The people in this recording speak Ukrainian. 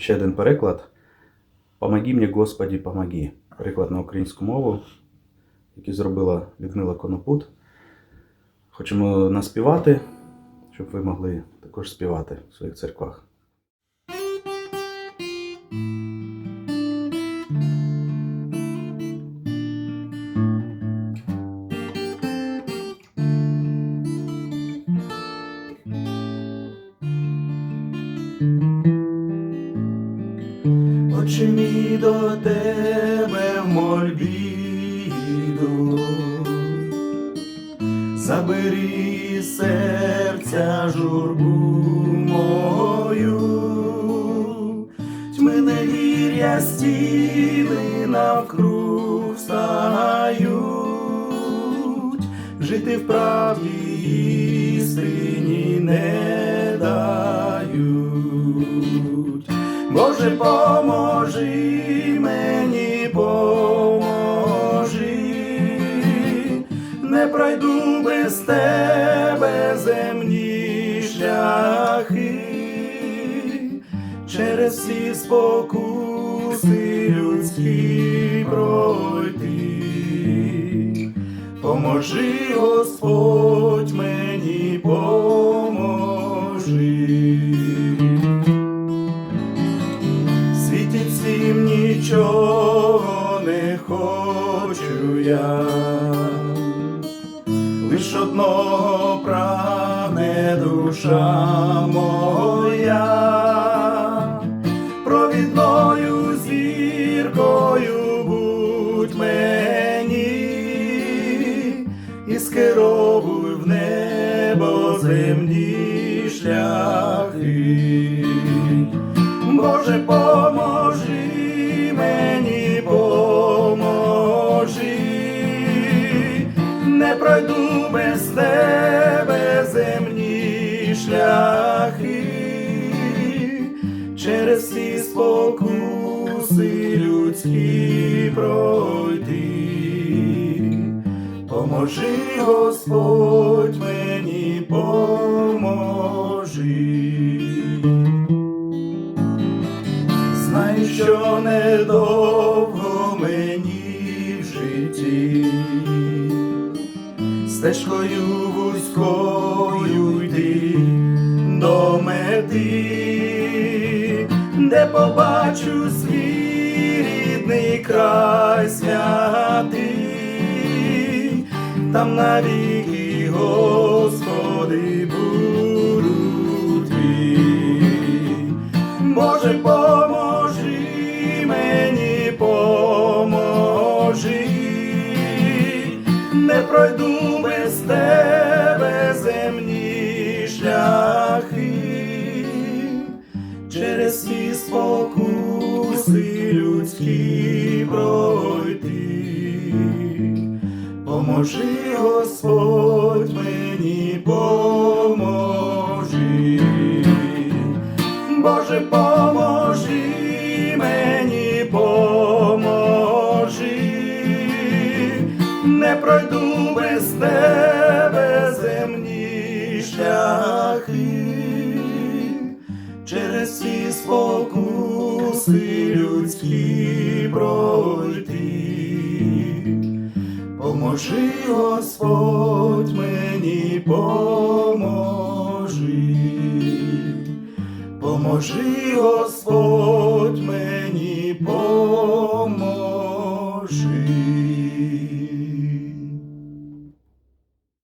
Ще один переклад. Помоги мені, Господі, помоги. Переклад на українську мову, який зробила Людмила Конопут. Хочемо наспівати, щоб ви могли також співати в своїх церквах. Очі мій до тебе в мольбі йду. Забери серця журбу мою, тьми невір'я стіни навкруг стають, жити в правді Боже, поможи мені, поможи, не пройду без тебе земні шляхи, через всі спокуси людські пройти. Поможи, Господь, мені поможи. Душа моя, провідною зіркою будь мені і скеровуй в небо земні шляхи. Боже, поможи мені, поможи, не пройду без тебе шляхи, через всі спокуси людські пройти. Поможи, Господь, мені поможи. Знаю, що недовго мені в житті, стежкою вузькою йти до мети, де побачу свій рідний край святий, там навіки, Господи, буду твій. Боже, поможи мені, поможи, не пройду без тебе всі спокуси людські пройти. Поможи, Господь, мені поможи. Боже, спокуси людські пройти. Поможи, Господь, мені поможи. Поможи, Господь,